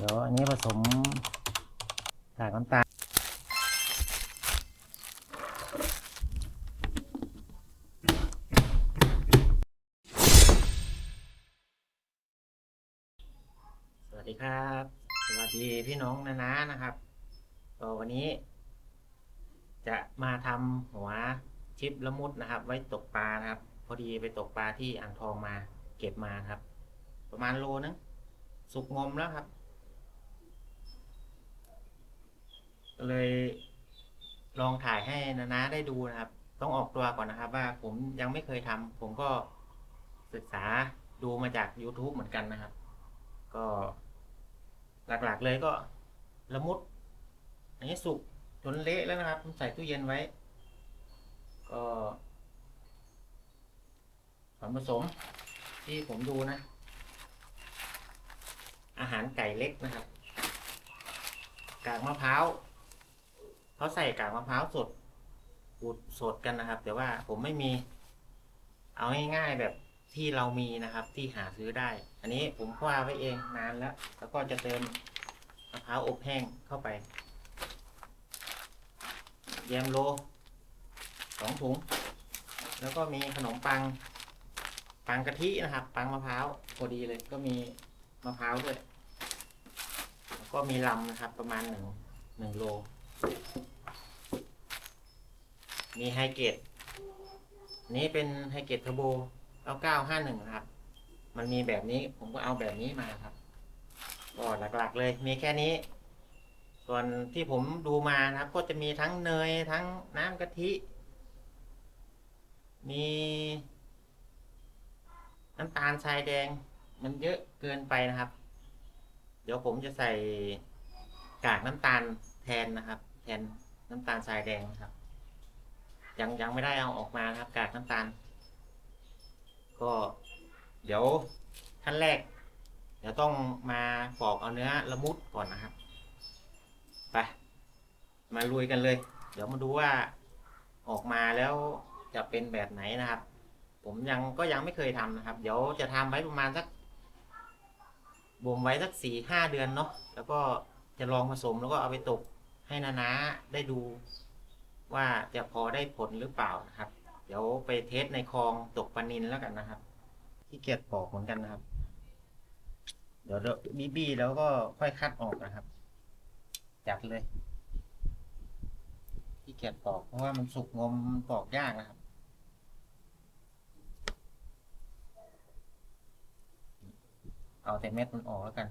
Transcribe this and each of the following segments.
เดี๋ยวอันนี้ผสมกากน้ำตาลสวัสดีครับ สวัสดีพี่น้องนานานะครับก็วันนี้ จะมาทำหัวชิปละมุดนะครับ ไว้ตกปลานะครับ พอดีไปตกปลาที่อ่างทองมาเก็บมาครับ ประมาณโลนึงสุกงมแล้วครับ ก็เลยลองถ่ายให้นานาได้ดูนะครับ ต้องออกตัวก่อนนะครับ ว่าผมยังไม่เคยทำผมก็ศึกษาดูมาจาก YouTube เหมือนกันนะครับ ก็หลักๆเลยก็ละมุด อันนี้สุกจนเละแล้วนะครับผมใส่ตู้เย็นไว้ ก็ส่วนผสมที่ผมดูนะ อาหารไก่เล็กนะครับ กากมะพร้าว เขาใส่กากมะพร้าวสดขูดสดกันนะครับ แต่ว่าผมไม่มี เอาง่ายๆแบบที่เรามีนะครับ ที่หาซื้อได้ อันนี้ผมคว้าไว้เองนานแล้ว แล้วก็จะเติมมะพร้าวอบแห้งเข้าไปแยมโลสองถุง แล้วก็มีขนมปัง ปังกะทินะครับ ปังมะพร้าวพอดีเลยก็มีมะพร้าวด้วย แล้วก็มีลำนะครับ ประมาณหนึ่งหนึ่งโล มีไฮเกตนี้เป็นไฮเกตเทอร์โบเอาเก้าห้าหนึ่งครับ มันมีแบบนี้ผมก็เอาแบบนี้มาครับก็หลักๆเลยมีแค่นี้ ส่วนที่ผมดูมานะครับ ก็จะมีทั้งเนยทั้งน้ำกะทิ มี น้ำตาลทรายแดง มันเยอะเกินไปนะครับ เดี๋ยวผมจะใส่กากน้ำตาลแทนนะครับ แทนน้ำตาลทรายแดงครับ ยังยังไม่ได้เอาออกมานะครับ กากน้ำตาล ก็เดี๋ยวขั้นแรก เดี๋ยวต้องมาปอกเอาเนื้อละมุดก่อนนะครับไปมาลุยกันเลย เดี๋ยวมาดูว่าออกมาแล้วจะเป็นแบบไหนนะครับ ผมยังก็ยังไม่เคยทำนะครับ เดี๋ยวจะทำไว้ประมาณสักบ่มไว้สักสี่ห้าเดือนเนาะแล้วก็จะลองผสมแล้วก็เอาไปตกให้นานาได้ดู ว่าจะพอได้ผลหรือเปล่านะครับ เดี๋ยวไปเทสในคลองตกปลานินแล้วกันนะครับที่เกียจปอกเหมือนกันนะครับ เดี๋ยวบีบีแล้วก็ค่อยคัดออกนะครับ จัดเลยที่เกียจปอกเพราะว่ามันสุกงมปอกยากนะครับเอาแต่เม็ดมันออกแล้วกัน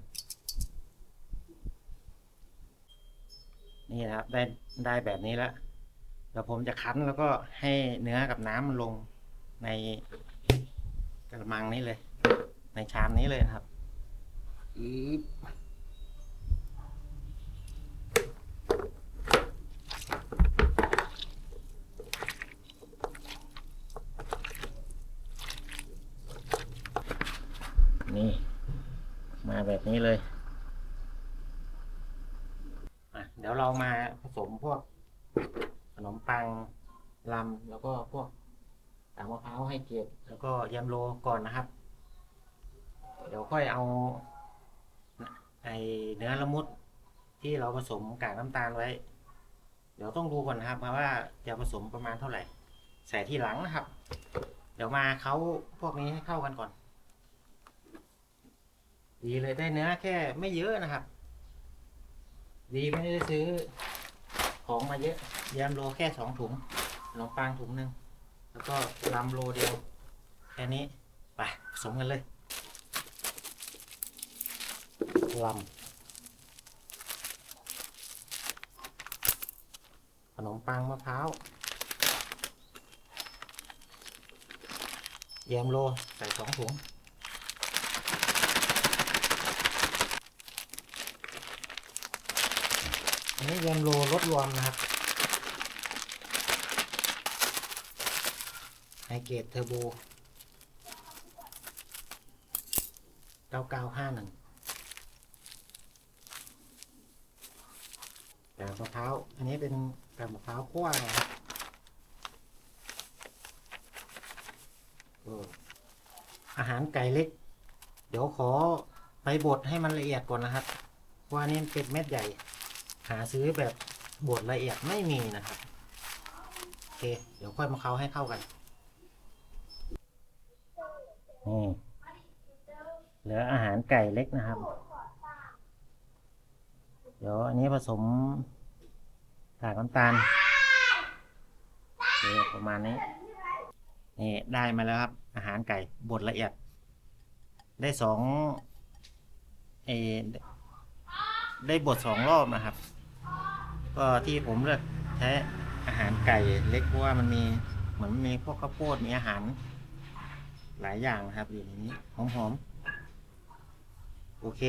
นี่นะครับได้ได้แบบนี้แล้ว เดี๋ยวผมจะคั้นแล้วก็ให้เนื้อกับน้ำมันลงในกระมังนี้เลย ในชามนี้เลยนะครับอึ๊บนี่มาแบบนี้เลย อะ เดี๋ยวเรามาผสมพวกข นมปังลำแล้วก็พวกกากมะพร้าวให้เกียรติแล้วก็ยำโลก่อนนะครับ เดี๋ยวค่อยเอาไอเนื้อละมุดที่เราผสมกากน้ำตาลไว้ เดี๋ยวต้องดูก่อนนะครับว่าจะผสมประมาณเท่าไหร่ ใส่ที่หลังนะครับ เดี๋ยวมาเขาพวกนี้ให้เข้ากันก่อน ดีเลยได้เนื้อแค่ไม่เยอะนะครับ ดีไม่ได้ซื้อ ของมาเยอะยำโลแค่สองถุงขนมปังถุงหนึ่งแล้วก็ลำโลเดียว แค่นี้ ไปผสมกันเลยลำขนมปังมะพร้าวแยมโลใส่สองถุง อันนี้แยมโลลดรวมนะครับไฮเกตเทอร์โบ9951กากมะพร้าว อันนี้เป็นกากมะพร้าวคั่วนะครับอออาหารไก่เล็ก เดี๋ยวขอไปบดให้มันละเอียดก่อนนะครับ ว่านี่เป็นเม็ดใหญ่ หาซื้อแบบบดละเอียดไม่มีนะครับ โอเค เดี๋ยวค่อยมาเข้าให้เข้ากันนี่เหลืออาหารไก่เล็กนะครับ เดี๋ยวอันนี้ผสมกากน้ำตาลประมาณนี้ นี่ได้มาแล้วครับ อาหารไก่บดละเอียด ได้สองเอได้บดสองรอบนะครับ ก็ที่ผมเลือกใช้อาหารไก่เล็กเพราะว่ามันมีเหมือนมีพวกข้าวโพดมีอาหาร หลายอย่างนะครับอยู่ในนี้หอมๆโอเค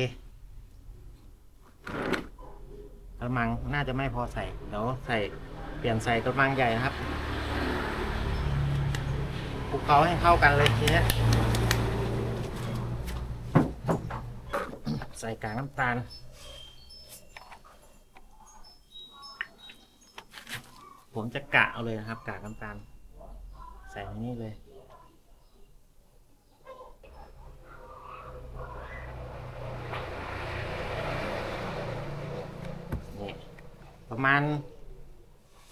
กระมังน่าจะไม่พอใส่เดี๋ยวใส่เปลี่ยนใส่กระมังใหญ่นะครับคลุกเคล้าให้เข้ากันเลยทีเนี้ใส่กากน้ำตาล ผมจะกะเอาเลยนะครับกากน้ำตาล ใส่ในนี้เลยนี่ประมาณ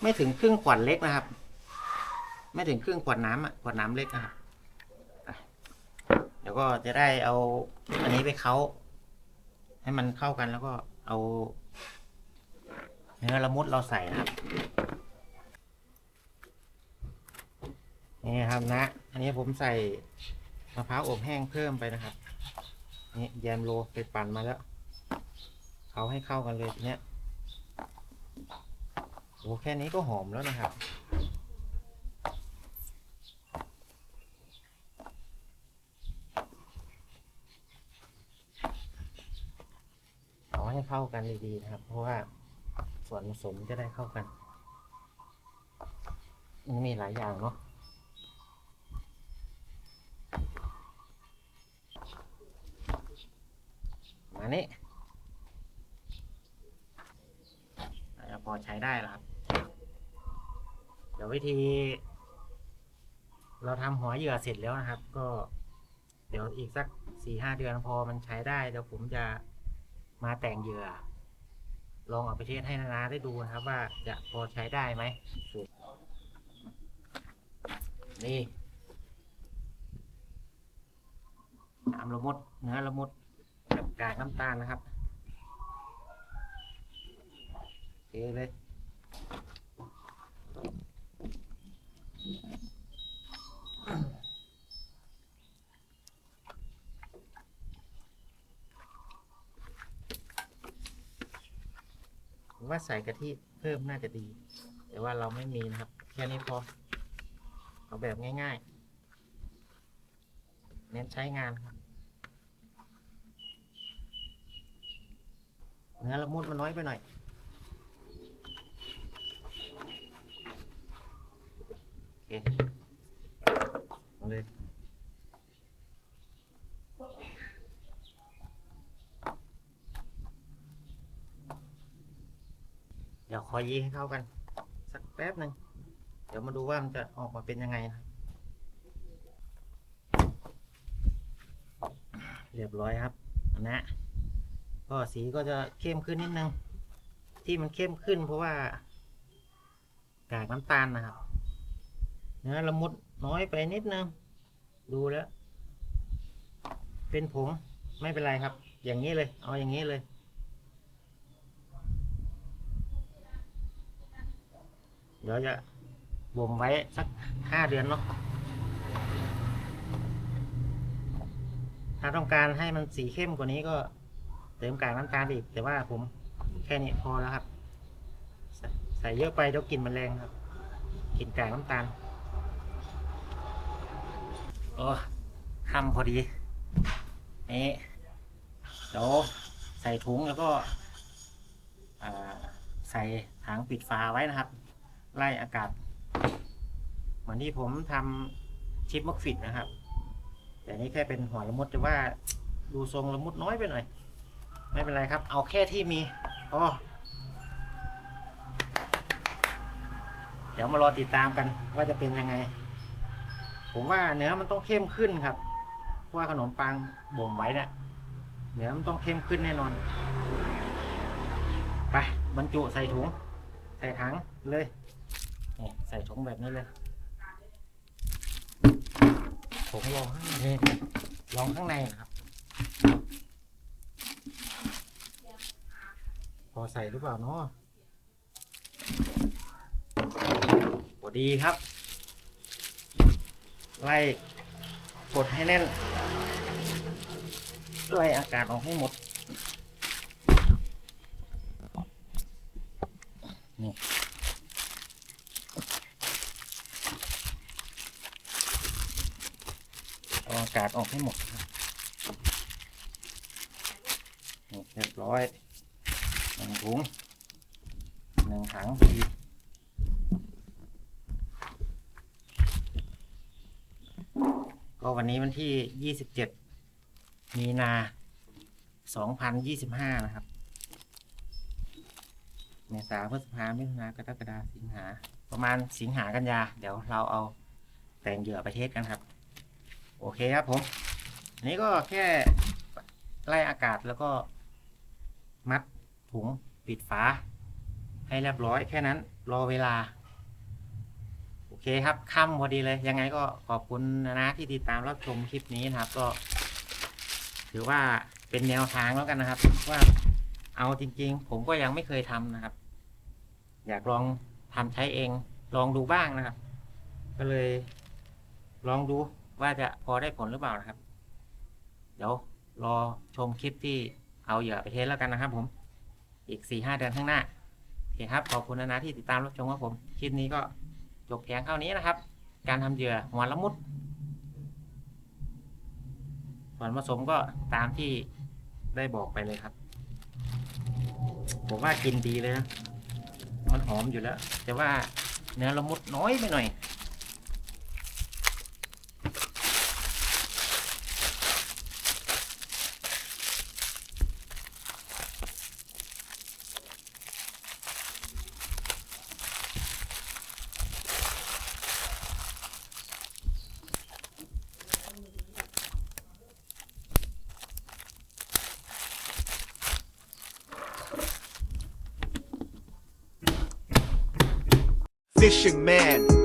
ไม่ถึงครึ่งขวดเล็กนะครับ ไม่ถึงครึ่งขวดน้ำอะขวดน้ำเล็กนะครับเดี๋ยวก็จะได้เอาอันนี้ไปเค้าให้มันเข้ากันแล้วก็เอา เนื้อละมุดเราใส่นะครับ นี่ครับนะ อันนี้ผมใส่มะพร้าวอบแห้งเพิ่มไปนะครับ นี่แยมโลไปปั่นมาแล้ว เขาให้เข้ากันเลยเนี้ยโอ้แค่นี้ก็หอมแล้วนะครับเอาให้เข้ากันดีๆนะครับ เพราะว่าส่วนผสมจะได้เข้ากัน มันมีหลายอย่างเนาะ นี่อาจจะพอใช้ได้แล้วครับ เดี๋ยววิธี เราทำหัวเหยื่อเสร็จแล้วนะครับ ก็ เดี๋ยวอีกสักสี่ห้าเดือนพอมันใช้ได้เดี๋ยวผมจะมาแต่งเหยื่อ ลองเอาไปเทสให้นานาได้ดูนะครับ ว่าจะพอใช้ได้ไหมสูตรนี่น้ำละมดเนื้อละมด กากน้ำตาลนะครับเทเลยผมว่าใส่กะทิเพิ่มน่าจะดี แต่ว่าเราไม่มีนะครับ แค่นี้พอ เอาแบบง่ายๆ เน้นใช้งานครับ เนื้อละมุดมันน้อยไปหน่อยโอเคเอาเลยเดี๋ยวขอยีให้เข้ากัน สักแป๊บหนึ่งเดี๋ยวมาดูว่ามันจะออกมาเป็นยังไงนะเรียบร้อยครับนะ ก็สีก็จะเข้มขึ้นนิดนึง ที่มันเข้มขึ้นเพราะว่ากากน้ำตาลนะครับเนื้อละมุดน้อยไปนิดนึง ดูแล้ว เป็นผงไม่เป็นไรครับ อย่างนี้เลย เอาอย่างนี้เลยเดี๋ยวจะบ่มไว้สักห้าเดือนเนาะ ถ้าต้องการให้มันสีเข้มกว่านี้ก็ เติมกากน้ำตาลอีก แต่ว่าผมแค่นี้พอแล้วครับ ใส่ใส่เยอะไปเดี๋ยวกลิ่นมันแรงครับกลิ่นกากน้ำตาลโอ้ทำพอดีนี่เดี๋ยวใส่ถุงแล้วก็ใส่ถังปิดฝาไว้นะครับ ไล่อากาศ เหมือนที่ผมทำชิปมักฟิตนะครับ แต่นี่แค่เป็นหัวละมุดแต่ว่าดูทรงละมุดน้อยไปหน่อย ไม่เป็นไรครับ เอาแค่ที่มีพอเดี๋ยวมารอติดตามกันว่าจะเป็นยังไง ผมว่าเนื้อมันต้องเข้มขึ้นครับเพราะว่าขนมปังบ่มไว้เนี่ยเนื้อมันต้องเข้มขึ้นแน่นอน ไปบรรจุใส่ถุง ใส่ถังเลยนี่ใส่ถุงแบบนี้เลยถุงรองข้างในรองข้างในนะครับ พ อใส่หรือเปล่าเนาะพอดีครับ ไล่กดให้แน่น ไล่อากาศออกให้หมด นี่เอาอากาศออกให้หมดครับเรียบร้อย หนึ่งถุงหนึ่งถังอีก็วันนี้วันที่ยี่สิบเจ็ดมีนาสองพันยี่สิบห้านะครับ เมษาพฤษภามิถุนากรกฎาสิงหา ประมาณสิงหากันยา เดี๋ยวเราเอาแต่งเหยื่อไปเทศกันครับ โอเคครับผม อันนี้ก็แค่ไล่อากาศแล้วก็มัด ถุงปิดฝา ให้เรียบร้อยแค่นั้น รอเวลา โอเคครับค่ำพอดีเลย ยังไงก็ขอบคุณนะนะที่ติดตามรับชมคลิปนี้นะครับ ก็ ถือว่าเป็นแนวทางแล้วกันนะครับ ว่าเอาจริง ๆ ผมก็ยังไม่เคยทำนะครับ อยากลองทำใช้เอง ลองดูบ้างนะครับ ก็เลย ลองดูว่าจะพอได้ผลหรือเปล่านะครับ เดี๋ยวรอชมคลิปที่เอาเหยื่อไปเทสแล้วกันนะครับผม อีกสี่ห้าเดือนข้างหน้า โอเคครับ ขอบคุณนะนะที่ติดตามรับชมครับผม คลิปนี้ก็จบเพียงเท่านี้นะครับ การทำเหยื่อหัวละมุด ส่วนผสมก็ตามที่ได้บอกไปเลยครับ ผมว่ากินดีเลยนะ มันหอมอยู่แล้ว แต่ว่าเนื้อละมุดน้อยไปหน่อย Fish man.